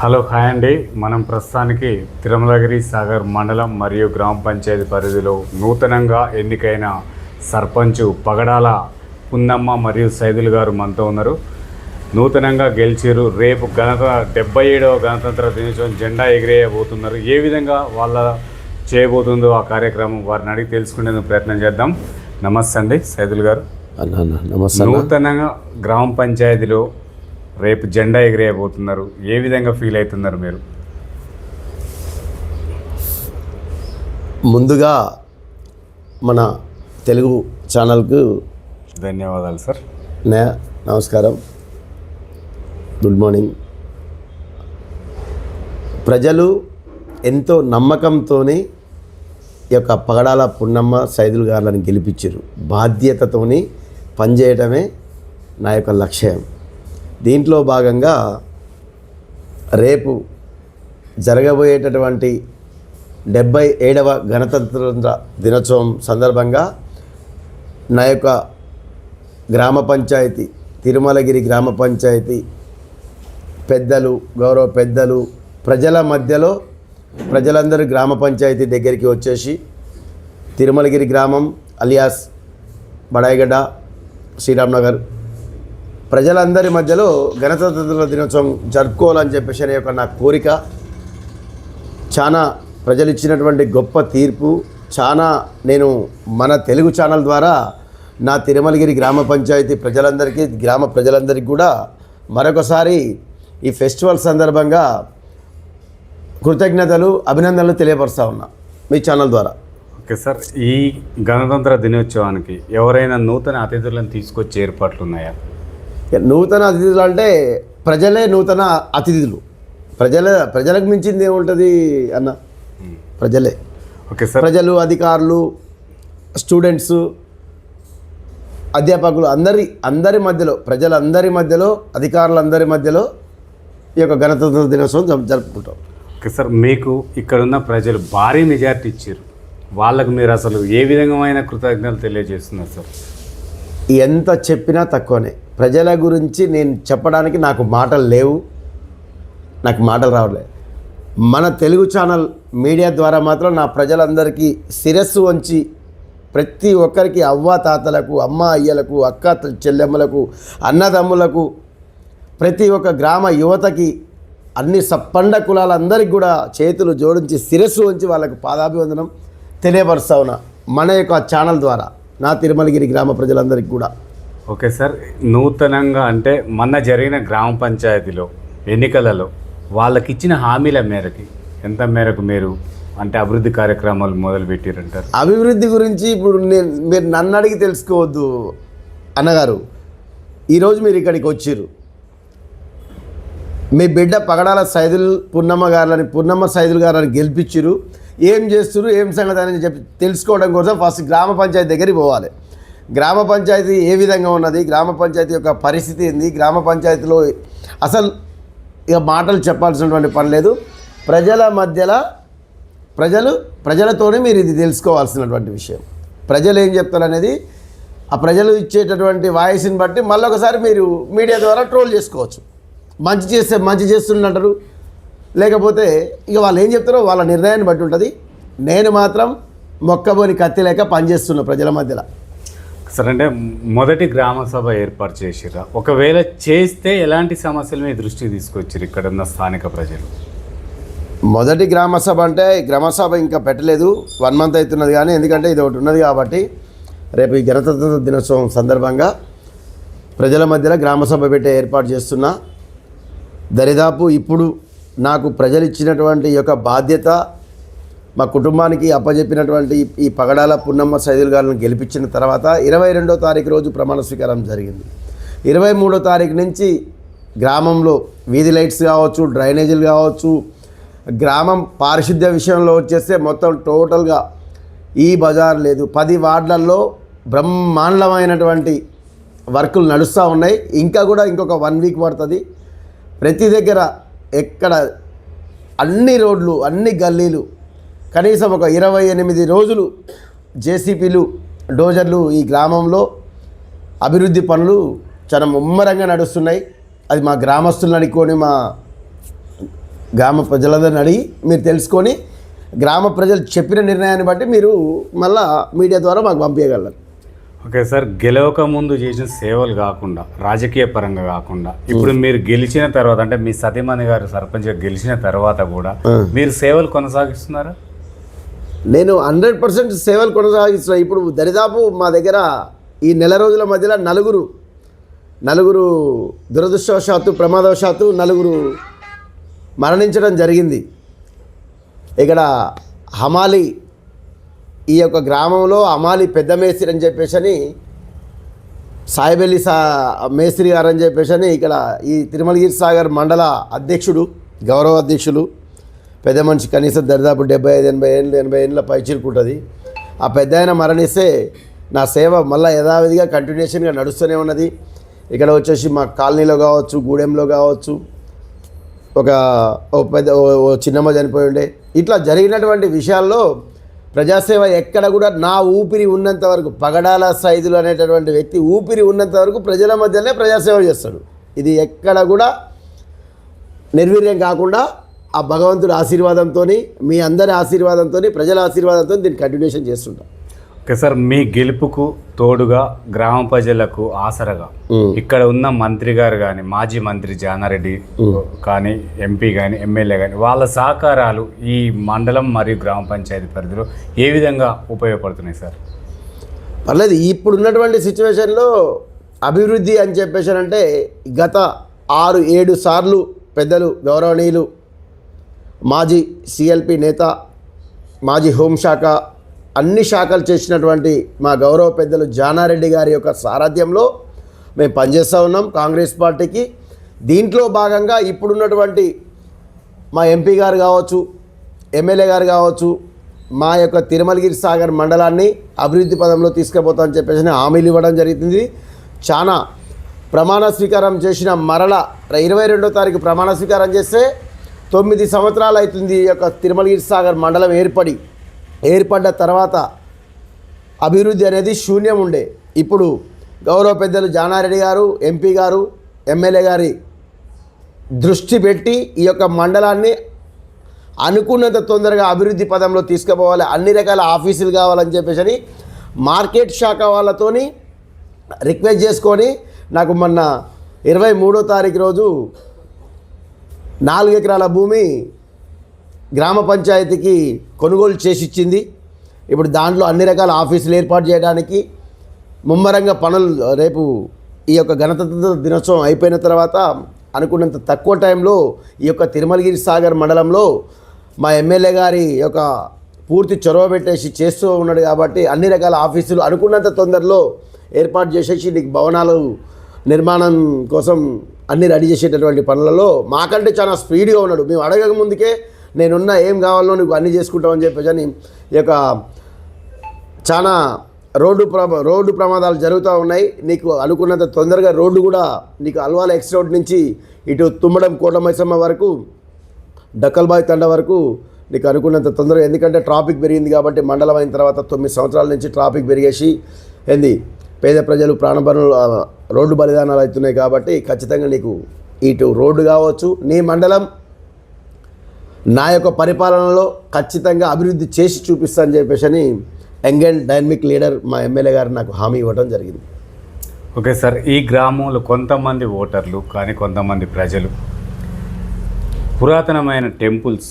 Hello hi అండి. మనం ప్రస్తుతానికి తిరుమలగిరి సాగర్ మండలం మరియు గ్రామ పంచాయతీ పరిధిలో నూతనంగా ఎన్నికైన సర్పంచ్ పగడాల పున్నమ్మ మరియు సైదులు గారు మనతో ఉన్నారు. నూతనంగా గెలిచారు. రేపు గణత డెబ్బై ఏడవ గణతంత్ర దినోత్సవం జెండా ఎగిరేయబోతున్నారు. ఏ విధంగా వాళ్ళ చేయబోతుందో ఆ కార్యక్రమం వారిని అడిగి తెలుసుకునేందుకు ప్రయత్నం చేద్దాం. నమస్తే అండి సైదులు గారు. నమస్తే. నూతనంగా గ్రామ పంచాయతీలో రేపు జెండా ఎగిరేయబోతున్నారు. ఏ విధంగా ఫీల్ అవుతున్నారు మీరు? ముందుగా మన తెలుగు ఛానల్కు ధన్యవాదాలు సార్. నే నమస్కారం. Good morning. ప్రజలు ఎంతో నమ్మకంతో ఈ యొక్క పగడాల పున్నమ్మ సైదులు గారులను గెలిపించారు. బాధ్యతతోని పనిచేయటమే నా యొక్క లక్ష్యం. దీంట్లో భాగంగా రేపు జరగబోయేటటువంటి డెబ్బై ఏడవ గణతంత్ర దినోత్సవం సందర్భంగా నా యొక్క గ్రామ పంచాయతీ తిరుమలగిరి గ్రామ పంచాయతీ పెద్దలు గౌరవ పెద్దలు ప్రజల మధ్యలో ప్రజలందరూ గ్రామ పంచాయతీ దగ్గరికి వచ్చేసి తిరుమలగిరి గ్రామం అలియాస్ బడాయిగడ్డ శ్రీరామ్నగర్ ప్రజలందరి మధ్యలో గణతంత్ర దినోత్సవం జరుపుకోవాలని చెప్పేసి అనే యొక్క నా కోరిక. చాలా ప్రజలు ఇచ్చినటువంటి గొప్ప తీర్పు చాలా నేను మన తెలుగు ఛానల్ ద్వారా నా తిరుమలగిరి గ్రామ పంచాయతీ ప్రజలందరికీ గ్రామ ప్రజలందరికీ కూడా మరొకసారి ఈ ఫెస్టివల్ సందర్భంగా కృతజ్ఞతలు అభినందనలు తెలియపరుస్తా ఉన్నా మీ ఛానల్ ద్వారా. ఓకే సార్ ఈ గణతంత్ర దినోత్సవానికి ఎవరైనా నూతన అతిథులను తీసుకొచ్చే ఏర్పాట్లు ఉన్నాయా? నూతన అతిథులు అంటే ప్రజలే నూతన అతిథులు. ప్రజల ప్రజలకు మించింది ఏముంటుంది అన్న? ప్రజలే. Okay sir. ప్రజలు అధికారులు స్టూడెంట్స్ అధ్యాపకులు అందరి అందరి మధ్యలో ప్రజలందరి మధ్యలో అధికారులందరి మధ్యలో ఈ యొక్క గణతంత్ర దినోత్సవం జరుపు- జరుపుకుంటాం. Okay sir. మీకు ఇక్కడున్న ప్రజలు భారీ మెజార్టీ ఇచ్చారు. వాళ్ళకు మీరు అసలు ఏ విధమైన కృతజ్ఞతలు తెలియజేస్తున్నారు సార్. ఎంత చెప్పినా తక్కువనే. ప్రజల గురించి నేను చెప్పడానికి నాకు మాటలు లేవు. నాకు మాటలు రావట్లేదు. మన తెలుగు ఛానల్ మీడియా ద్వారా మాత్రం నా ప్రజలందరికీ శిరస్సు వంచి ప్రతి ఒక్కరికి అవ్వ తాతలకు అమ్మ అయ్యలకు అక్క చెల్లెమ్మలకు అన్నదమ్ములకు ప్రతి ఒక్క గ్రామ యువతకి అన్ని సప్పండ కులాలందరికీ కూడా చేతులు జోడించి శిరస్సు వంచి వాళ్ళకు పాదాభివందనం తెలియపరుస్తా ఉన్నా మన యొక్క ఛానల్ ద్వారా. నా తిరుమలగిరి గ్రామ ప్రజలందరికీ కూడా. ఓకే సార్ నూతనంగా అంటే మొన్న జరిగిన గ్రామ పంచాయతీలో ఎన్నికలలో వాళ్ళకి ఇచ్చిన హామీల మేరకి ఎంత మేరకు మీరు అంటే అభివృద్ధి కార్యక్రమాలు మొదలు పెట్టారంటారు అభివృద్ధి గురించి ఇప్పుడు నేను మీరు నన్ను అడిగి తెలుసుకోవద్దు అన్నగారు. ఈరోజు మీరు ఇక్కడికి వచ్చిర్రు. మీ బిడ్డ పగడాల సైదుల్ పున్నమ్మ గారులని పున్నమ్మ సైదుల్ గారని గెలిపించిరు ఏం చేస్తున్నారు ఏం సంగతి అని చెప్పి తెలుసుకోవడం కోసం ఫస్ట్ గ్రామ పంచాయతీ దగ్గరికి పోవాలి. గ్రామ పంచాయతీ ఏ విధంగా ఉన్నది గ్రామ పంచాయతీ యొక్క పరిస్థితి ఏంది గ్రామ పంచాయతీలో అసలు ఇక మాటలు చెప్పాల్సినటువంటి పని లేదు. ప్రజల మధ్యలో ప్రజలు ప్రజలతోనే మీరు ఇది తెలుసుకోవాల్సినటువంటి విషయం. ప్రజలు ఏం చెప్తారు అనేది ఆ ప్రజలు ఇచ్చేటటువంటి వాయిస్ని బట్టి మళ్ళీ ఒకసారి మీరు మీడియా ద్వారా ట్రోల్ చేసుకోవచ్చు. మంచి చేస్తే మంచి చేస్తుండంటారు లేకపోతే ఇక వాళ్ళు ఏం చెప్తారో వాళ్ళ నిర్ణయాన్ని బట్టి ఉంటుంది. నేను మాత్రం మొక్కబోని కత్తి లేక పనిచేస్తున్న ప్రజల మధ్యలో. సార్ అంటే మొదటి గ్రామ సభ ఏర్పాటు చేసిరా ఒకవేళ చేస్తే ఎలాంటి సమస్యలు మీ దృష్టికి తీసుకొచ్చారు ఇక్కడ ఉన్న స్థానిక ప్రజలు? మొదటి గ్రామ సభ అంటే గ్రామ సభ ఇంకా పెట్టలేదు. వన్ మంత్ అవుతున్నది కానీ ఎందుకంటే ఇది ఒకటి ఉన్నది కాబట్టి రేపు ఈ గణతంత్ర దినోత్సవం సందర్భంగా ప్రజల మధ్యలో గ్రామ సభ పెట్టే ఏర్పాటు చేస్తున్నా. దరిదాపు ఇప్పుడు నాకు ప్రజలు ఇచ్చినటువంటి ఈ యొక్క బాధ్యత మా కుటుంబానికి అప్పజెప్పినటువంటి ఈ- పగడాల పున్నమ్మ సైదుల్ గారిని గెలిపించిన తర్వాత ఇరవై రెండో తారీఖు రోజు ప్రమాణ స్వీకారం జరిగింది. ఇరవై మూడో తారీఖు నుంచి గ్రామంలో వీధి లైట్స్ కావచ్చు డ్రైనేజీలు కావచ్చు గ్రామం పారిశుద్ధ్య విషయంలో వచ్చేస్తే మొత్తం టోటల్గా ఈ బజార్ లేదు. పది వార్డులలో బ్రహ్మాండమైనటువంటి వర్కులు నడుస్తూ ఉన్నాయి. ఇంకా కూడా ఇంకొక వన్ వీక్ పడుతుంది. ప్రతి దగ్గర ఎక్కడ అన్ని రోడ్లు అన్ని గల్లీలు కనీసం ఒక ఇరవై ఎనిమిది రోజులు జేసీపీలు డోజర్లు ఈ గ్రామంలో అభివృద్ధి పనులు చాలా ముమ్మరంగా నడుస్తున్నాయి. అది మా గ్రామస్తులను అడుక్కొని మా గ్రామ ప్రజలందరిని అడిగి మీరు తెలుసుకొని గ్రామ ప్రజలు చెప్పిన నిర్ణయాన్ని బట్టి మీరు మళ్ళా మీడియా ద్వారా మాకు పంపించగలరు. ఓకే సార్ గెలవక ముందు చేసిన సేవలు కాకుండా రాజకీయ పరంగా కాకుండా ఇప్పుడు మీరు గెలిచిన తర్వాత అంటే మీ సతీమణి గారు సర్పంచ్గా గెలిచిన తర్వాత కూడా మీరు సేవలు కొనసాగిస్తున్నారా? నేను హండ్రెడ్ పర్సెంట్ సేవలు కొనసాగిస్తున్నా. ఇప్పుడు దరిదాపు మా దగ్గర ఈ నెల రోజుల మధ్యలో నలుగురు నలుగురు దురదృష్టవశాత్తు ప్రమాదవశాత్తు నలుగురు మరణించడం జరిగింది. ఇక్కడ హమాలి ఈ యొక్క గ్రామంలో అమాలి పెద్ద మేస్త్రి అని చెప్పేసి అని సాయిబెల్లి సా మేస్త్రి గారు అని చెప్పేసి అని ఇక్కడ ఈ తిరుమలగిరి సాగర్ మండల అధ్యక్షుడు గౌరవ అధ్యక్షులు పెద్ద మనిషి కనీసం దరిదాపు డెబ్బై ఐదు ఎనభై ఏళ్ళు ఎనభై ఏళ్ళ పైచిరుకుంటుంది. ఆ పెద్ద ఆయన మరణిస్తే నా సేవ మళ్ళీ యథావిధిగా కంటిన్యూషన్గా నడుస్తూనే ఉన్నది. ఇక్కడ వచ్చేసి మా కాలనీలో కావచ్చు గూడెంలో కావచ్చు ఒక పెద్ద ఓ- ఓ చిన్నమ్మ చనిపోయి ఉండే. ఇట్లా జరిగినటువంటి విషయాల్లో ప్రజాసేవ ఎక్కడ కూడా నా ఊపిరి ఉన్నంత వరకు పగడాల సైదులు అనేటటువంటి వ్యక్తి ఊపిరి ఉన్నంత వరకు ప్రజల మధ్యనే ప్రజాసేవ చేస్తాడు. ఇది ఎక్కడ కూడా నిర్వీర్యం కాకుండా ఆ భగవంతుడి ఆశీర్వాదంతో మీ అందరి ఆశీర్వాదంతో ప్రజల ఆశీర్వాదంతో దీన్ని కంటిన్యూషన్ చేస్తుంటాం. ఓకే సార్ మీ గెలుపుకు తోడుగా గ్రామ ప్రజలకు ఆసరగా ఇక్కడ ఉన్న మంత్రి గారు కానీ మాజీ మంత్రి జానారెడ్డి కానీ ఎంపీ కానీ ఎమ్మెల్యే కానీ వాళ్ళ సహకారాలు ఈ మండలం మరియు గ్రామ పంచాయతీ పరిధిలో ఏ విధంగా ఉపయోగపడుతున్నాయి సార్? పర్లేదు ఇప్పుడు ఉన్నటువంటి సిచ్యువేషన్లో అభివృద్ధి అని చెప్పేసి అంటే గత ఆరు ఏడు సార్లు పెద్దలు గౌరవనీయులు మాజీ సిఎల్పి నేత మాజీ హోంశాఖ అన్ని శాఖలు చేసినటువంటి మా గౌరవ పెద్దలు జానారెడ్డి గారి యొక్క సారథ్యంలో మేము పనిచేస్తూ ఉన్నాం కాంగ్రెస్ పార్టీకి. దీంట్లో భాగంగా ఇప్పుడున్నటువంటి మా ఎంపీ గారు కావచ్చు ఎమ్మెల్యే గారు కావచ్చు మా యొక్క తిరుమలగిరి సాగర్ మండలాన్ని అభివృద్ధి పదంలో తీసుకుపోతామని చెప్పేసి హామీలు ఇవ్వడం జరుగుతుంది. చాలా ప్రమాణ స్వీకారం చేసిన మరల ఇరవై రెండో తారీఖు ప్రమాణ స్వీకారం చేస్తే తొమ్మిది సంవత్సరాలు అవుతుంది ఈ యొక్క తిరుమలగిరి సాగర్ మండలం ఏర్పడి. ఏర్పడ్డ తర్వాత అభివృద్ధి అనేది శూన్యం ఉండే ఇప్పుడు గౌరవ పెద్దలు జానారెడ్డి గారు ఎంపీ గారు ఎమ్మెల్యే గారి దృష్టి పెట్టి ఈ యొక్క మండలాన్ని అనుకున్నంత తొందరగా అభివృద్ధి పదంలో తీసుకుపోవాలి. అన్ని రకాల ఆఫీసులు కావాలని చెప్పేసి అని మార్కెట్ శాఖ వాళ్ళతోని రిక్వెస్ట్ చేసుకొని నాకు మొన్న ఇరవై మూడో తారీఖు రోజు నాలుగు ఎకరాల భూమి గ్రామ పంచాయతీకి కొనుగోలు చేసి ఇచ్చింది ఇప్పుడు దాంట్లో అన్ని రకాల ఆఫీసులు ఏర్పాటు చేయడానికి ముమ్మరంగా పనులు రేపు ఈ యొక్క గణతంత్ర దినోత్సవం అయిపోయిన తర్వాత అనుకున్నంత తక్కువ టైంలో ఈ యొక్క తిరుమలగిరి సాగర్ మండలంలో మా ఎమ్మెల్యే గారి యొక్క పూర్తి చొరవ పెట్టేసి చేస్తూ ఉన్నాడు కాబట్టి అన్ని రకాల ఆఫీసులు అనుకున్నంత తొందరలో ఏర్పాటు చేసేసి నీకు భవనాలు నిర్మాణం కోసం అన్ని రెడీ చేసేటటువంటి పనులలో మాకంటే చాలా స్పీడ్గా ఉన్నాడు. మేము అడగక ముందుకే నేనున్నా ఏం కావాలో నీకు అన్ని చేసుకుంటామని చెప్పేసి అని ఈ యొక్క చాలా రోడ్డు ప్రమా రోడ్డు ప్రమాదాలు జరుగుతూ ఉన్నాయి. నీకు అనుకున్నంత తొందరగా రోడ్డు కూడా నీకు అల్వాల ఎక్స్ రోడ్ నుంచి ఇటు తుమ్మడం కోటమైసమ్మ వరకు డక్కల్బాయ్ తండ వరకు నీకు అనుకున్నంత తొందరగా ఎందుకంటే ట్రాఫిక్ పెరిగింది కాబట్టి మండలం అయిన తర్వాత తొమ్మిది సంవత్సరాల నుంచి ట్రాఫిక్ పెరిగేసి ఏంది? పేద ప్రజలు ప్రాణభరణలు రోడ్డు బలిదానాలు అవుతున్నాయి కాబట్టి ఖచ్చితంగా నీకు ఇటు రోడ్డు కావచ్చు. నీ మండలం నా యొక్క పరిపాలనలో ఖచ్చితంగా అభివృద్ధి చేసి చూపిస్తానని చెప్పేసి అని యంగ్ అండ్ డైనమిక్ లీడర్ మా ఎమ్మెల్యే గారు నాకు హామీ ఇవ్వడం జరిగింది. ఓకే సార్ ఈ గ్రామంలో కొంతమంది ఓటర్లు కానీ కొంతమంది ప్రజలు పురాతనమైన టెంపుల్స్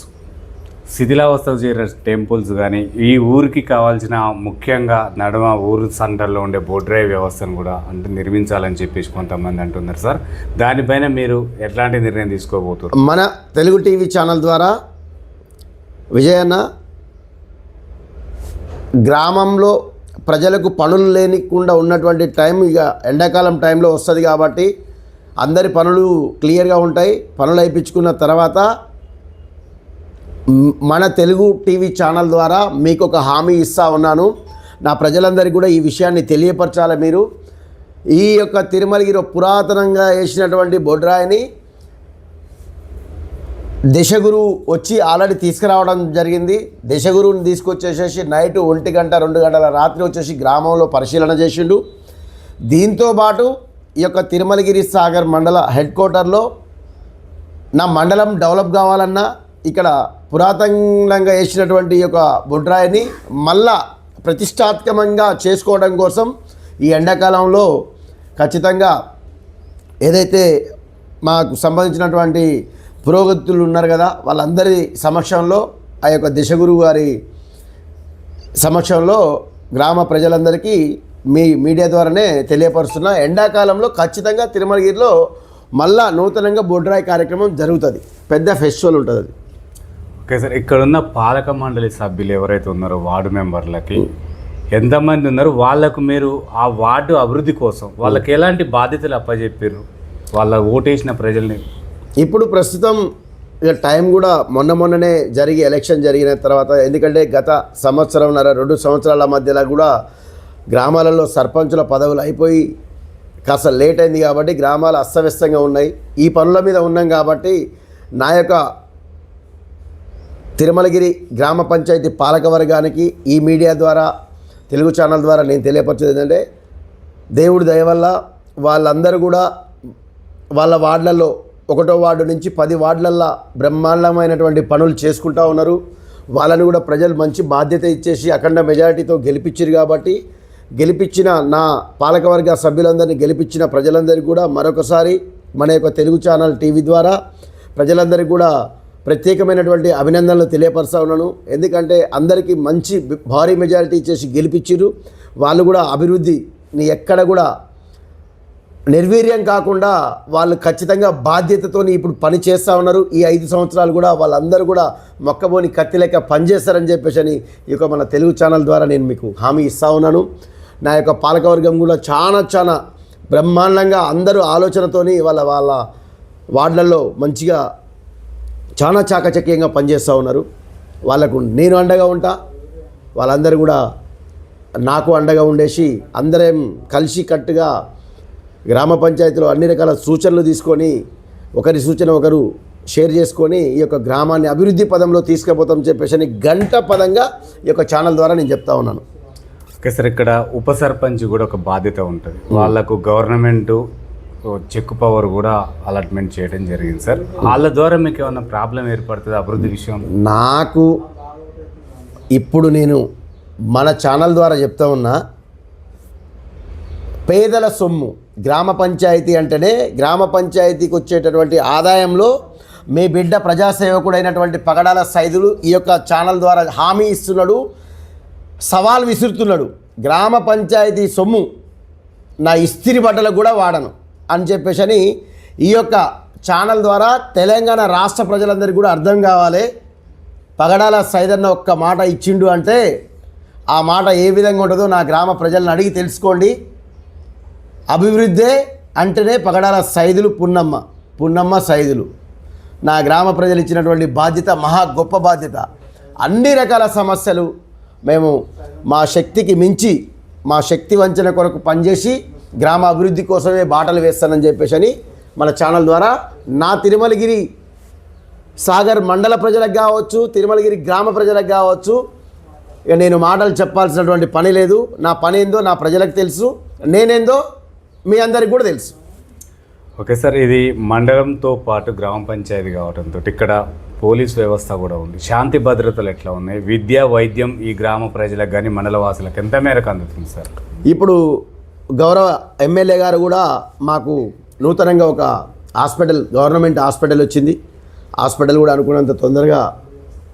శిథిలావస్థలు చేరే టెంపుల్స్ కానీ ఈ ఊరికి కావాల్సిన ముఖ్యంగా నడుమ ఊరు సెంటర్లో ఉండే బోట్ వ్యవస్థను కూడా అంటే నిర్మించాలని చెప్పేసి కొంతమంది అంటున్నారు సార్. దానిపైన మీరు ఎట్లాంటి నిర్ణయం తీసుకోబోతున్నారు? మన తెలుగు టీవీ ఛానల్ ద్వారా విజయన్న గ్రామంలో ప్రజలకు పనులు లేనికుండా ఉన్నటువంటి టైం ఇక ఎండాకాలం టైంలో వస్తుంది కాబట్టి అందరి పనులు క్లియర్గా ఉంటాయి. పనులు అయిపించుకున్న తర్వాత మన తెలుగు టీవీ ఛానల్ ద్వారా మీకు ఒక హామీ ఇస్తా ఉన్నాను. నా ప్రజలందరికీ కూడా ఈ విషయాన్ని తెలియపరచాలి మీరు. ఈ యొక్క తిరుమలగిరి పురాతనంగా వేసినటువంటి బొడ్రాయిని దశగురు వచ్చి ఆల్రెడీ తీసుకురావడం జరిగింది. దశగురువుని తీసుకొచ్చేసేసి నైట్ ఒంటి గంట రెండు గంటల రాత్రి వచ్చేసి గ్రామంలో పరిశీలన చేసిండు. దీంతో పాటు ఈ యొక్క తిరుమలగిరి సాగర్ మండల హెడ్ క్వార్టర్లో నా మండలం డెవలప్ కావాలన్నా ఇక్కడ పురాతనంగా వేసినటువంటి ఈ యొక్క బొడ్రాయిని మళ్ళా ప్రతిష్టాత్మకంగా చేసుకోవడం కోసం ఈ ఎండాకాలంలో ఖచ్చితంగా ఏదైతే మాకు సంబంధించినటువంటి పురోగతులు ఉన్నారు కదా వాళ్ళందరి సమక్షంలో ఆ యొక్క దిశగురు గారి సమక్షంలో గ్రామ ప్రజలందరికీ మీ మీడియా ద్వారానే తెలియపరుస్తున్న ఎండాకాలంలో ఖచ్చితంగా తిరుమలగిరిలో మళ్ళా నూతనంగా బొడ్రాయి కార్యక్రమం జరుగుతుంది. పెద్ద ఫెస్టివల్ ఉంటుంది అది. ఓకే సార్ ఇక్కడున్న పాలక మండలి సభ్యులు ఎవరైతే ఉన్నారో వార్డు మెంబర్లకి ఎంతమంది ఉన్నారు వాళ్ళకు మీరు ఆ వార్డు అభివృద్ధి కోసం వాళ్ళకి ఎలాంటి బాధ్యతలు అప్పచెప్పారు వాళ్ళ ఓటేసిన ప్రజల్ని. ఇప్పుడు ప్రస్తుతం ఇక టైం కూడా మొన్న మొన్ననే జరిగి ఎలక్షన్ జరిగిన తర్వాత ఎందుకంటే గత సంవత్సరంన్నర రెండు సంవత్సరాల మధ్యలో కూడా గ్రామాలలో సర్పంచుల పదవులు అయిపోయి కాస్త లేట్ అయింది కాబట్టి గ్రామాలు అస్తవ్యస్తంగా ఉన్నాయి. ఈ పనుల మీద ఉన్నాం కాబట్టి నా యొక్క తిరుమలగిరి గ్రామ పంచాయతీ పాలక వర్గానికి ఈ మీడియా ద్వారా తెలుగు ఛానల్ ద్వారా నేను తెలియపరిచేది ఏంటంటే దేవుడి దయ వల్ల వాళ్ళందరూ కూడా వాళ్ళ వార్డులలో ఒకటో వార్డు నుంచి పది వార్డులల్లో బ్రహ్మాండమైనటువంటి పనులు చేసుకుంటా ఉన్నారు. వాళ్ళని కూడా ప్రజలు మంచి బాధ్యత ఇచ్చేసి అఖండ మెజారిటీతో గెలిపించారు కాబట్టి గెలిపించిన నా పాలకవర్గ సభ్యులందరినీ గెలిపించిన ప్రజలందరికీ కూడా మరొకసారి మన యొక్క తెలుగు ఛానల్ టీవీ ద్వారా ప్రజలందరికీ కూడా ప్రత్యేకమైనటువంటి అభినందనలు తెలియపరుస్తా ఉన్నాను ఎందుకంటే అందరికీ మంచి భారీ మెజారిటీ చేసి గెలిపించారు వాళ్ళు కూడా అభివృద్ధిని ఎక్కడ కూడా నిర్వీర్యం కాకుండా వాళ్ళు ఖచ్చితంగా బాధ్యతతో ఇప్పుడు పని చేస్తూ ఉన్నారు. ఈ ఐదు సంవత్సరాలు కూడా వాళ్ళందరూ కూడా మొక్కబోని కత్తి లెక్క పనిచేస్తారని చెప్పేసి అని ఈ యొక్క మన తెలుగు ఛానల్ ద్వారా నేను మీకు హామీ ఇస్తూ ఉన్నాను. నా యొక్క పాలకవర్గం కూడా చాలా చాలా బ్రహ్మాండంగా అందరూ ఆలోచనతోని వాళ్ళ వాళ్ళ వార్డులలో మంచిగా చాలా చాకచక్యంగా పనిచేస్తూ ఉన్నారు. వాళ్ళకు నేను అండగా ఉంటా. వాళ్ళందరూ కూడా నాకు అండగా ఉండేసి అందరం కలిసి కట్టుగా గ్రామ పంచాయతీలో అన్ని రకాల సూచనలు తీసుకొని ఒకరి సూచన ఒకరు షేర్ చేసుకొని ఈ యొక్క గ్రామాన్ని అభివృద్ధి పదంలో తీసుకుపోతాం చెప్పేసి అని గంట పదంగా ఈ యొక్క ఛానల్ ద్వారా నేను చెప్తా ఉన్నాను. ఓకే సార్ ఇక్కడ ఉప సర్పంచ్ కూడా ఒక బాధ్యత ఉంటుంది. వాళ్ళకు గవర్నమెంట్ చెక్ పవర్ కూడా అలాట్మెంట్ చేయడం జరిగింది సార్. వాళ్ళ ద్వారా మీకు ఏమైనా ప్రాబ్లం ఏర్పడుతుంది అభివృద్ధి విషయం? నాకు ఇప్పుడు నేను మన ఛానల్ ద్వారా చెప్తా ఉన్నా పేదల సొమ్ము గ్రామ పంచాయతీ అంటేనే గ్రామ పంచాయతీకి వచ్చేటటువంటి ఆదాయంలో మీ బిడ్డ ప్రజాసేవకుడైనటువంటి పగడాల సైదులు ఈ యొక్క ఛానల్ ద్వారా హామీ ఇస్తున్నాడు సవాల్ విసురుతున్నాడు. గ్రామ పంచాయతీ సొమ్ము నా ఇస్త్రీ బట్టలకు కూడా వాడను. అని చెప్పేసి అని ఈ యొక్క ఛానల్ ద్వారా తెలంగాణ రాష్ట్ర ప్రజలందరికీ కూడా అర్థం కావాలి. పగడాల సైదన్న ఒక్క మాట ఇచ్చిండు అంటే ఆ మాట ఏ విధంగా ఉంటుందో నా గ్రామ ప్రజలను అడిగి తెలుసుకోండి. అభివృద్ధే అంటేనే పగడాల సైదులు పున్నమ్మ పున్నమ్మ సైదులు. నా గ్రామ ప్రజలు ఇచ్చినటువంటి బాధ్యత మహా గొప్ప బాధ్యత. అన్ని రకాల సమస్యలు మేము మా శక్తికి మించి మా శక్తి వంచన కొరకు పనిచేసి గ్రామ అభివృద్ధి కోసమే బాటలు వేస్తానని చెప్పేసి అని మన ఛానల్ ద్వారా నా తిరుమలగిరి సాగర్ మండల ప్రజలకు కావచ్చు తిరుమలగిరి గ్రామ ప్రజలకు కావచ్చు ఇక నేను మాటలు చెప్పాల్సినటువంటి పని లేదు. నా పని ఏందో నా ప్రజలకు తెలుసు. నేనేందో మీ అందరికి కూడా తెలుసు. ఓకే సార్ ఇది మండలంతో పాటు గ్రామ పంచాయతీ కావడంతో ఇక్కడ పోలీస్ వ్యవస్థ కూడా ఉంది. శాంతి భద్రతలు ఎట్లా ఉన్నాయి? విద్య వైద్యం ఈ గ్రామ ప్రజలకు కానీ మండల వాసులకు ఎంత మేరకు అందుతుంది సార్? ఇప్పుడు గౌరవ ఎమ్మెల్యే గారు కూడా మాకు నూతనంగా ఒక హాస్పిటల్ గవర్నమెంట్ హాస్పిటల్ వచ్చింది. హాస్పిటల్ కూడా అనుకున్నంత తొందరగా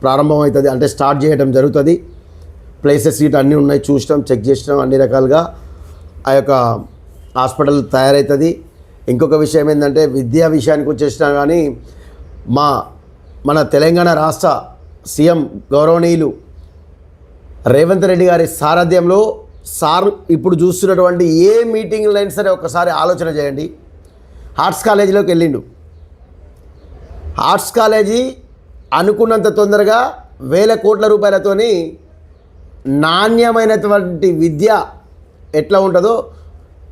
ప్రారంభం అవుతుంది అంటే స్టార్ట్ చేయడం జరుగుతుంది. ప్లేసెస్ సీట్ అన్నీ ఉన్నాయి. చూసినాం చెక్ చేసినాం అన్ని రకాలుగా ఆ యొక్క హాస్పిటల్ తయారవుతుంది ఇంకొక విషయం ఏంటంటే విద్యా విషయానికి వచ్చేసినా కానీ మా మన తెలంగాణ రాష్ట్ర సీఎం గౌరవనీయులు రేవంత్ రెడ్డి గారి సారథ్యంలో సార్ ఇప్పుడు చూస్తున్నటువంటి ఏ మీటింగ్లో అయినా సరే ఒకసారి ఆలోచన చేయండి. ఆర్ట్స్ కాలేజీలోకి వెళ్ళిండు. ఆర్ట్స్ కాలేజీ అనుకున్నంత తొందరగా వేల కోట్ల రూపాయలతోని నాణ్యమైనటువంటి విద్య ఎట్లా ఉంటుందో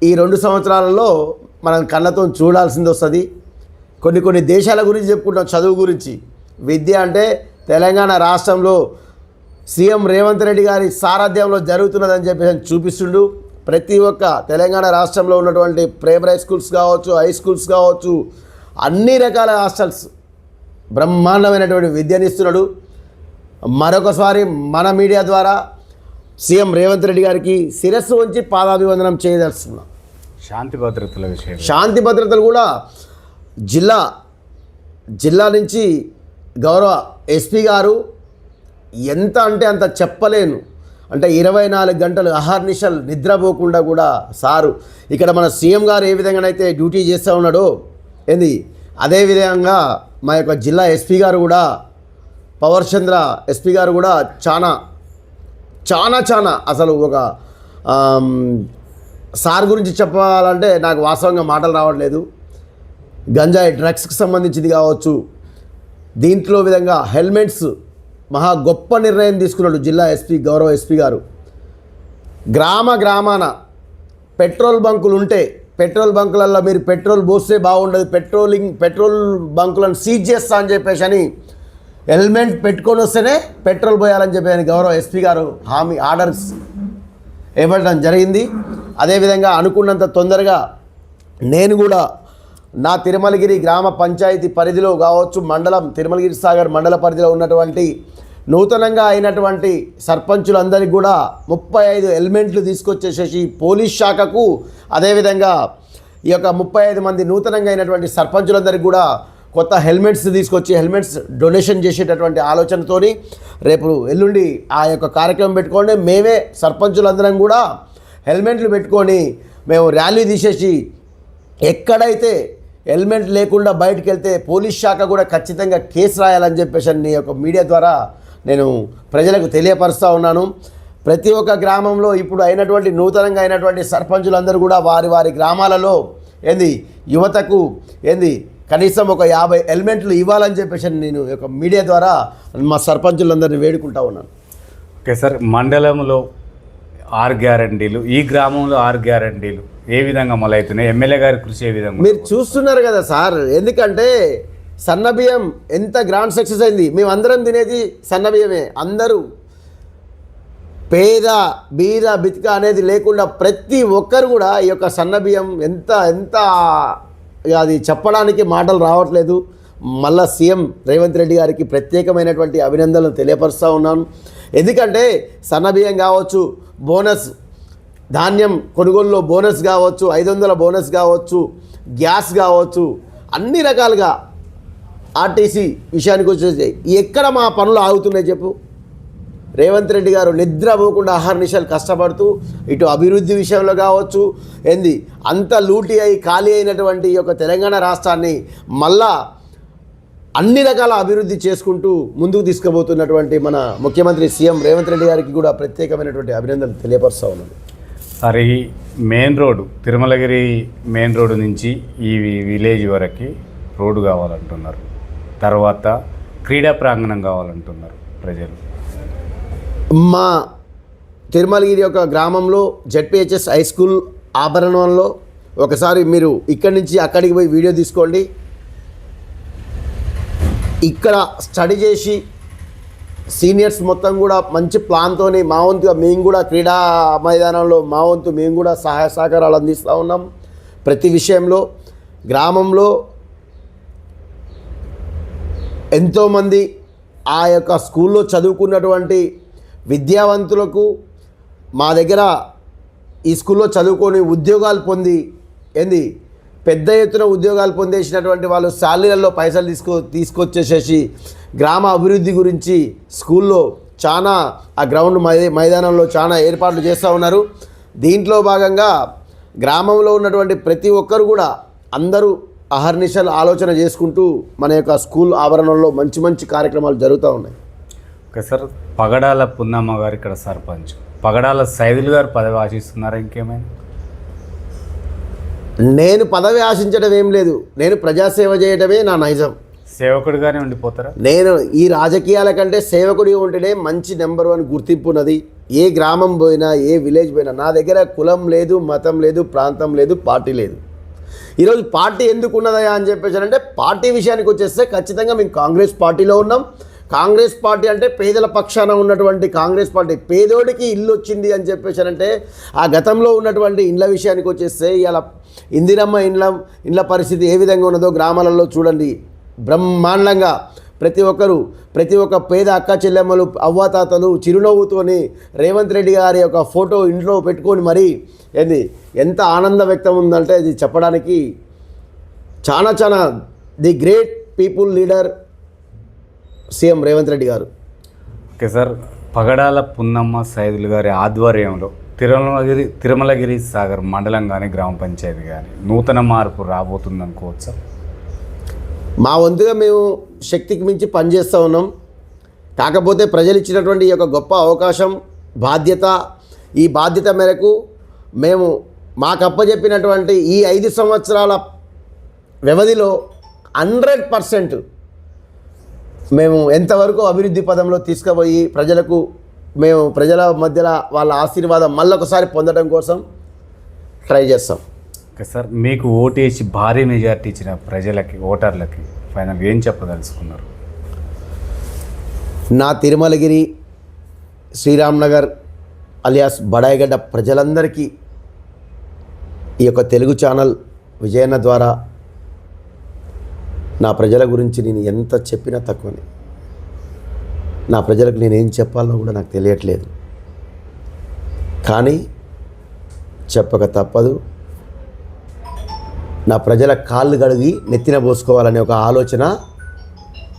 ఈ రెండు సంవత్సరాలలో మనం కళ్ళతో చూడాల్సింది వస్తుంది. కొన్ని కొన్ని దేశాల గురించి చెప్పుకుంటాం చదువు గురించి. విద్య అంటే తెలంగాణ రాష్ట్రంలో సీఎం రేవంత్ రెడ్డి గారి సారథ్యంలో జరుగుతున్నదని చెప్పేసి చూపిస్తుండు. ప్రతి ఒక్క తెలంగాణ రాష్ట్రంలో ఉన్నటువంటి ప్రైమరీ స్కూల్స్ కావచ్చు హై స్కూల్స్ కావచ్చు అన్ని రకాల హాస్టల్స్ బ్రహ్మాండమైనటువంటి విద్యనిస్తున్నాడు మరొకసారి మన మీడియా ద్వారా సీఎం రేవంత్ రెడ్డి గారికి శిరస్సు ఉంచి పాదాభివందనం చేయదలుచుకున్నాం. శాంతి భద్రతల విషయం శాంతి భద్రతలు కూడా జిల్లా జిల్లా నుంచి గౌరవ ఎస్పీ గారు ఎంత అంటే అంత చెప్పలేను. అంటే ఇరవై నాలుగు గంటలు అహర్నిశలు నిద్రపోకుండా కూడా సారు. ఇక్కడ మన సీఎం గారు ఏ విధంగానైతే డ్యూటీ చేస్తూ ఉన్నాడో ఏంది? అదే విధంగా మా యొక్క జిల్లా ఎస్పీ గారు కూడా పవర్ చంద్ర ఎస్పీ గారు కూడా చాలా చాలా చాలా అసలు ఒక సార్ గురించి చెప్పాలంటే నాకు వాస్తవంగా మాటలు రావట్లేదు. గంజాయి డ్రగ్స్కి సంబంధించింది కావచ్చు. దీంట్లో విధంగా హెల్మెట్స్ మహా గొప్ప నిర్ణయం తీసుకున్నాడు జిల్లా ఎస్పీ గౌరవ ఎస్పీ గారు. గ్రామ గ్రామాన పెట్రోల్ బంకులు ఉంటే పెట్రోల్ బంకులలో మీరు పెట్రోల్ పోస్తే బాగుండదు. పెట్రోలింగ్ పెట్రోల్ బంకులను సీజ్ చేస్తా అని చెప్పేసి అని హెల్మెట్ పెట్టుకొని వస్తేనే పెట్రోల్ పోయాలని చెప్పి గౌరవ ఎస్పీ గారు హామీ ఆర్డర్స్ ఇవ్వడం జరిగింది. అదేవిధంగా అనుకున్నంత తొందరగా నేను కూడా నా తిరుమలగిరి గ్రామ పంచాయతీ పరిధిలో కావచ్చు మండలం తిరుమలగిరి సాగర్ మండల పరిధిలో ఉన్నటువంటి నూతనంగా అయినటువంటి సర్పంచులందరికీ కూడా ముప్పై ఐదు ఎలిమెంట్లు తీసుకొచ్చేసేసి పోలీస్ శాఖకు అదేవిధంగా ఈ యొక్క ముప్పై ఐదు మంది నూతనంగా అయినటువంటి సర్పంచులందరికీ కూడా కొత్త హెల్మెట్స్ తీసుకొచ్చి హెల్మెట్స్ డొనేషన్ చేసేటటువంటి ఆలోచనతోని రేపు ఎల్లుండి ఆ యొక్క కార్యక్రమం పెట్టుకోండి. మేమే సర్పంచులందరం కూడా హెల్మెట్లు పెట్టుకొని మేము ర్యాలీ తీసేసి ఎక్కడైతే హెల్మెట్ లేకుండా బయటకు వెళ్తే పోలీస్ శాఖ కూడా ఖచ్చితంగా కేసు రాయాలని చెప్పేసి నీ యొక్క మీడియా ద్వారా నేను ప్రజలకు తెలియపరుస్తూ ఉన్నాను. ప్రతి ఒక్క గ్రామంలో ఇప్పుడు అయినటువంటి నూతనంగా అయినటువంటి సర్పంచులందరూ కూడా వారి వారి గ్రామాలలో ఏంది యువతకు ఏంది కనీసం ఒక యాభై హెల్మెట్లు ఇవ్వాలని చెప్పేసి నేను ఈ యొక్క మీడియా ద్వారా మా సర్పంచులందరినీ వేడుకుంటా ఉన్నాను. ఓకే సార్ మండలంలో ఆరు గ్యారంటీలు ఈ గ్రామంలో ఆరు గ్యారంటీలు ఏ విధంగా మొదలవుతున్నాయి ఎమ్మెల్యే గారి కృషి ఏ విధంగా మీరు చూస్తున్నారు కదా సార్ ఎందుకంటే సన్నబియ్యం ఎంత గ్రాండ్ సక్సెస్ అయింది. మేము అందరం తినేది సన్నబియ్యమే అందరూ పేద బీద బితిక అనేది లేకుండా ప్రతి ఒక్కరు కూడా ఈ యొక్క సన్నబియ్యం ఎంత ఎంత అది చెప్పడానికి మాటలు రావట్లేదు. మళ్ళా సీఎం రేవంత్ రెడ్డి గారికి ప్రత్యేకమైనటువంటి అభినందనలు తెలియపరుస్తూ ఉన్నాను. ఎందుకంటే సన్నబియ్యం కావచ్చు బోనస్ ధాన్యం కొనుగోలులో బోనస్ కావచ్చు ఐదు వందల బోనస్ కావచ్చు గ్యాస్ కావచ్చు అన్ని రకాలుగా ఆర్టీసీ విషయానికి వచ్చేసి ఎక్కడ మా పనులు ఆగుతున్నాయి చెప్పు? రేవంత్ రెడ్డి గారు నిద్ర పోకుండా ఆహార కష్టపడుతూ ఇటు అభివృద్ధి విషయంలో కావచ్చు ఏంది? అంత లూటి అయి ఖాళీ అయినటువంటి ఈ యొక్క తెలంగాణ రాష్ట్రాన్ని మళ్ళా అన్ని రకాల అభివృద్ధి చేసుకుంటూ ముందుకు తీసుకుపోతున్నటువంటి మన ముఖ్యమంత్రి సీఎం రేవంత్ రెడ్డి గారికి కూడా ప్రత్యేకమైనటువంటి అభినందనలు తెలియపరుస్తూ ఉన్నాను. సార్ ఈ main road Tirumalagiri main road నుంచి ఈ విలేజ్ వరకు రోడ్డు కావాలంటున్నారు. తర్వాత క్రీడా ప్రాంగణం కావాలంటున్నారు ప్రజలు. మా తిరుమలగిరి యొక్క గ్రామంలో జెడ్పిహెచ్ఎస్ హై స్కూల్ ఆభరణంలో ఒకసారి మీరు ఇక్కడి నుంచి అక్కడికి పోయి వీడియో తీసుకోండి. ఇక్కడ స్టడీ చేసి సీనియర్స్ మొత్తం కూడా మంచి ప్లాన్తో మా వంతుగా మేము కూడా క్రీడా మైదానంలో మా వంతు మేము కూడా సహాయ సహకారాలు అందిస్తూ ఉన్నాం. ప్రతి విషయంలో గ్రామంలో ఎంతోమంది ఆ యొక్క స్కూల్లో చదువుకున్నటువంటి విద్యావంతులకు మా దగ్గర ఈ స్కూల్లో చదువుకొని ఉద్యోగాలు పొంది ఏంది? పెద్ద ఎత్తున ఉద్యోగాలు పొందేసినటువంటి వాళ్ళు శాలరీలలో పైసలు తీసుకో తీసుకొచ్చేసేసి గ్రామ అభివృద్ధి గురించి స్కూల్లో చాలా ఆ గ్రౌండ్ మై మైదానంలో చాలా ఏర్పాట్లు చేస్తూ ఉన్నారు. దీంట్లో భాగంగా గ్రామంలో ఉన్నటువంటి ప్రతి ఒక్కరు కూడా అందరూ అహర్నిశలు ఆలోచన చేసుకుంటూ మన యొక్క స్కూల్ ఆవరణలో మంచి మంచి కార్యక్రమాలు జరుగుతూ ఉన్నాయి. ఓకే సార్ పగడాల పున్నమ్మ గారు ఇక్కడ సర్పంచ్. పగడాల సైదులు గారు పదవి ఆశిస్తున్నారా ఇంకేమైనా? నేను పదవి ఆశించడం ఏం లేదు. నేను ప్రజాసేవ చేయడమే నా నైజం. సేవకుడిగానే ఉండిపోతారా? నేను ఈ రాజకీయాల కంటే సేవకుడి ఉంటేనే మంచి నెంబర్ వన్ గుర్తింపు ఉన్నది. ఏ గ్రామం పోయినా ఏ విలేజ్ పోయినా నా దగ్గర కులం లేదు మతం లేదు ప్రాంతం లేదు పార్టీ లేదు. ఈరోజు పార్టీ ఎందుకు ఉన్నదయా అని చెప్పేసి అంటే పార్టీ విషయానికి వచ్చేస్తే ఖచ్చితంగా మేము కాంగ్రెస్ పార్టీలో ఉన్నాం. కాంగ్రెస్ పార్టీ అంటే పేదల పక్షాన ఉన్నటువంటి కాంగ్రెస్ పార్టీ. పేదోడికి ఇల్లు వచ్చింది అని చెప్పేసి అంటే ఆ గతంలో ఉన్నటువంటి ఇండ్ల విషయానికి వచ్చేస్తే ఇలా ఇందిరమ్మ ఇండ్ల ఇండ్ల పరిస్థితి ఏ విధంగా ఉన్నదో గ్రామాలలో చూడండి. బ్రహ్మాండంగా ప్రతి ఒక్కరు ప్రతి ఒక్క పేద అక్క చెల్లెమ్మలు అవ్వాతాతలు చిరునవ్వుతోని రేవంత్ రెడ్డి గారి యొక్క ఫోటో ఇంట్లో పెట్టుకొని మరీ ఏంది ఎంత ఆనంద వ్యక్తం ఉందంటే అది చెప్పడానికి చాలా చాలా the great people leader CM Revanth Reddy garu. Okay sir Pagadala Punnamma Saidulu గారి ఆధ్వర్యంలో తిరుమలగిరి తిరుమలగిరి సాగర్ మండలం కానీ గ్రామ పంచాయతీ కానీ నూతన మార్పు రాబోతుంది అనుకోవచ్చా మా వంతుగా మేము శక్తికి మించి పనిచేస్తూ ఉన్నాం. కాకపోతే ప్రజలు ఇచ్చినటువంటి ఈ యొక్క గొప్ప అవకాశం బాధ్యత ఈ బాధ్యత మేరకు మేము మాకు అప్పచెప్పినటువంటి ఈ ఐదు సంవత్సరాల వ్యవధిలో హండ్రెడ్ పర్సెంట్ మేము ఎంతవరకు అభివృద్ధి పదంలో తీసుకుపోయి ప్రజలకు మేము ప్రజల మధ్యలో వాళ్ళ ఆశీర్వాదం మళ్ళొకసారి పొందడం కోసం ట్రై చేస్తాం. ఓకే సార్ మీకు ఓటేసి భారీ మెజార్టీ ఇచ్చిన ప్రజలకి ఓటర్లకి ఫైనల్ ఏం చెప్పదలుచుకున్నారు? నా తిరుమలగిరి శ్రీరామ్ నగర్ అలియాస్ బడాయిగడ్డ ప్రజలందరికీ ఈ యొక్క తెలుగు ఛానల్ విజయన్న ద్వారా నా ప్రజల గురించి నేను ఎంత చెప్పినా తక్కువనే. నా ప్రజలకు నేను ఏం చెప్పాలో కూడా నాకు తెలియట్లేదు. కానీ చెప్పక తప్పదు. నా ప్రజల కాళ్ళు కడిగి నెత్తిన పోసుకోవాలనే ఒక ఆలోచన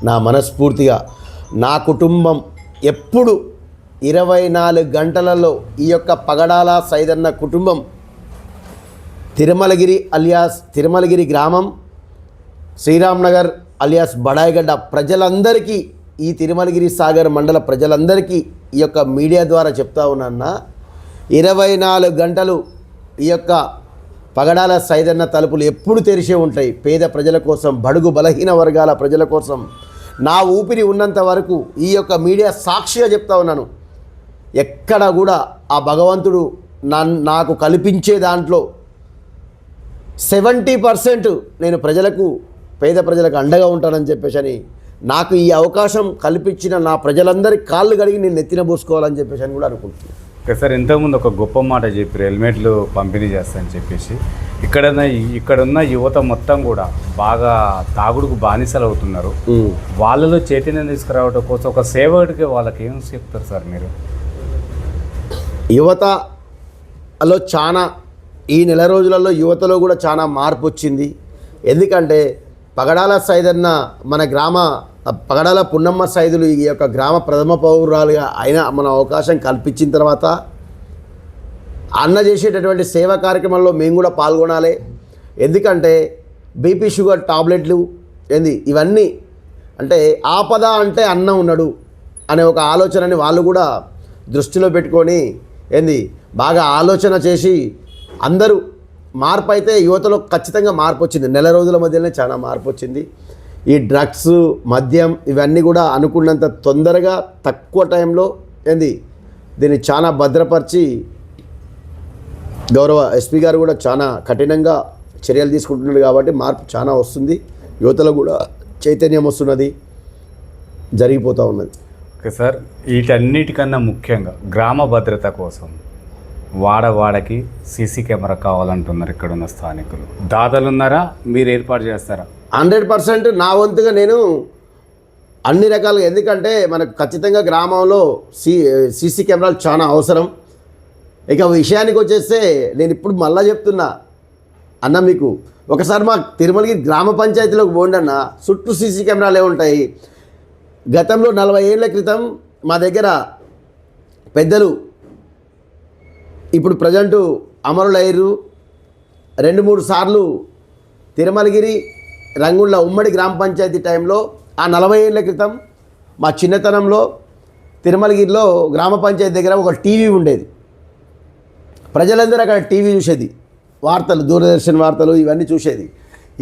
నా మనస్ఫూర్తిగా నా కుటుంబం ఎప్పుడు ఇరవై నాలుగు గంటలలో ఈ యొక్క పగడాల సైదన్న కుటుంబం తిరుమలగిరి అలియాస్ తిరుమలగిరి గ్రామం శ్రీరామ్నగర్ అలియాస్ బడాయిగడ్డ ప్రజలందరికీ ఈ తిరుమలగిరి సాగర్ మండల ప్రజలందరికీ ఈ యొక్క మీడియా ద్వారా చెప్తా ఉన్నా ఇరవై నాలుగు గంటలు ఈ యొక్క పగడాల సైదన్న తలుపులు ఎప్పుడు తెరిచే ఉంటాయి. పేద ప్రజల కోసం బడుగు బలహీన వర్గాల ప్రజల కోసం. నా ఊపిరి ఉన్నంత వరకు ఈ యొక్క మీడియా సాక్షిగా చెప్తా ఉన్నాను. ఎక్కడ కూడా ఆ భగవంతుడు నన్ నాకు కల్పించే దాంట్లో సెవెంటీ పర్సెంట్ నేను ప్రజలకు పేద ప్రజలకు అండగా ఉంటానని చెప్పేసి అని నాకు ఈ అవకాశం కల్పించిన నా ప్రజలందరి కాళ్ళు కడిగి నేను నెత్తిన పోసుకోవాలని చెప్పేసి అని కూడా అనుకుంటున్నాను సార్ ఇంతకుముందు ఒక గొప్ప మాట చెప్పారు హెల్మెట్లు పంపిణీ చేస్తానని చెప్పేసి. ఇక్కడ ఇక్కడ ఉన్న యువత మొత్తం కూడా బాగా తాగుడుకు బానిసలు అవుతున్నారు. వాళ్ళలో చైతన్యం తీసుకురావడం కోసం ఒక సేవకుడికి వాళ్ళకి ఏం చెప్తారు సార్ మీరు? యువతలో చాలా ఈ నెల రోజులలో యువతలో కూడా చాలా మార్పు వచ్చింది. ఎందుకంటే పగడాల సైదన్న మన గ్రామ పగడాల పున్నమ్మ సైదులు ఈ యొక్క గ్రామ ప్రథమ పౌరురాలుగా అయిన మన అవకాశం కల్పించిన తర్వాత అన్న చేసేటటువంటి సేవా కార్యక్రమంలో మేము కూడా పాల్గొనాలి. ఎందుకంటే బీపీ షుగర్ టాబ్లెట్లు ఏంది ఇవన్నీ అంటే ఆపద అంటే అన్న ఉన్నాడు అనే ఒక ఆలోచనని వాళ్ళు కూడా దృష్టిలో పెట్టుకొని ఏంది బాగా ఆలోచన చేసి అందరూ మార్పు అయితే యువతలో ఖచ్చితంగా మార్పు వచ్చింది. నెల రోజుల మధ్యలోనే చాలా మార్పు వచ్చింది. ఈ డ్రగ్స్ మద్యం ఇవన్నీ కూడా అనుకున్నంత తొందరగా తక్కువ టైంలో ఏంది? దీన్ని చాలా భద్రపరిచి గౌరవ ఎస్పీ గారు కూడా చాలా కఠినంగా చర్యలు తీసుకుంటున్నారు కాబట్టి మార్పు చాలా వస్తుంది. యువతలో కూడా చైతన్యం వస్తున్నది. జరిగిపోతూ ఉన్నది. ఓకే సార్ వీటన్నిటికన్నా ముఖ్యంగా గ్రామ భద్రత కోసం వాడవాడకి సీసీ కెమెరా కావాలంటున్నారు ఇక్కడ ఉన్న స్థానికులు. దాతలు ఉన్నారా మీరు ఏర్పాటు చేస్తారా? హండ్రెడ్ పర్సెంట్ నా వంతుగా నేను అన్ని రకాలుగా ఎందుకంటే మనకు ఖచ్చితంగా గ్రామంలో సీ సీసీ కెమెరాలు చాలా అవసరం. ఇక విషయానికి వచ్చేస్తే నేను ఇప్పుడు మళ్ళా చెప్తున్నా. అన్న మీకు ఒకసారి మా తిరుమలగిరి గ్రామ పంచాయతీలోకి పోండి అన్న. చుట్టూ సీసీ కెమెరాలే ఉంటాయి. గతంలో నలభై ఏళ్ళ క్రితం మా దగ్గర పెద్దలు ఇప్పుడు ప్రజెంటు అమరులయ్యారు రెండు మూడు సార్లు తిరుమలగిరి రంగుళ్ళ ఉమ్మడి గ్రామ పంచాయతీ టైంలో ఆ నలభై ఏళ్ళ క్రితం మా చిన్నతనంలో తిరుమలగిరిలో గ్రామ పంచాయతీ దగ్గర ఒక టీవీ ఉండేది. ప్రజలందరూ అక్కడ టీవీ చూసేది. వార్తలు దూరదర్శన్ వార్తలు ఇవన్నీ చూసేది.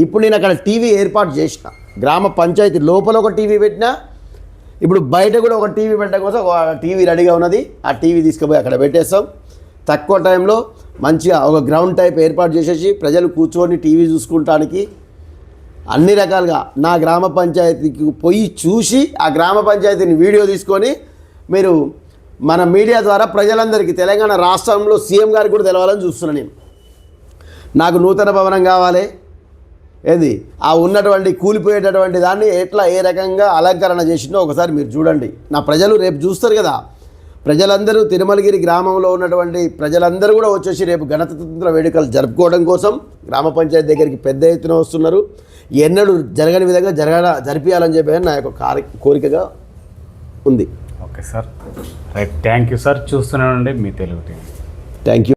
ఇప్పుడు నేను అక్కడ టీవీ ఏర్పాటు చేసిన. గ్రామ పంచాయతీ లోపల ఒక టీవీ పెట్టినా ఇప్పుడు బయట కూడా ఒక టీవీ పెట్టడం కోసం టీవీ రెడీగా ఉన్నది. ఆ టీవీ తీసుకుపోయి అక్కడ పెట్టేస్తాం. తక్కువ టైంలో మంచిగా ఒక గ్రౌండ్ టైప్ ఏర్పాటు చేసేసి ప్రజలు కూర్చొని టీవీ చూసుకుంటానికి అన్ని రకాలుగా నా గ్రామ పంచాయతీకి పోయి చూసి ఆ గ్రామ పంచాయతీని వీడియో తీసుకొని మీరు మన మీడియా ద్వారా ప్రజలందరికీ తెలంగాణ రాష్ట్రంలో సీఎం గారికి కూడా తెలవాలని చూస్తున్నాను నేను. నాకు నూతన భవనం కావాలి. ఏది? ఆ ఉన్నటువంటి కూలిపోయేటటువంటి దాన్ని ఎట్లా ఏ రకంగా అలంకరణ చేసిందో ఒకసారి మీరు చూడండి. నా ప్రజలు రేపు చూస్తారు కదా. ప్రజలందరూ తిరుమలగిరి గ్రామంలో ఉన్నటువంటి ప్రజలందరూ కూడా వచ్చేసి రేపు గణతంత్ర వేడుకలు జరుపుకోవడం కోసం గ్రామ పంచాయతీ దగ్గరికి పెద్ద ఎత్తున వస్తున్నారు. ఎన్నడూ జరగని విధంగా జరగ జరిపించాలని చెప్పి నా యొక్క కారి కోరికగా ఉంది. Okay sir. Right thank you sir. చూస్తూనే ఉండండి మీ తెలుగు టీవీ థ్యాంక్ యూ.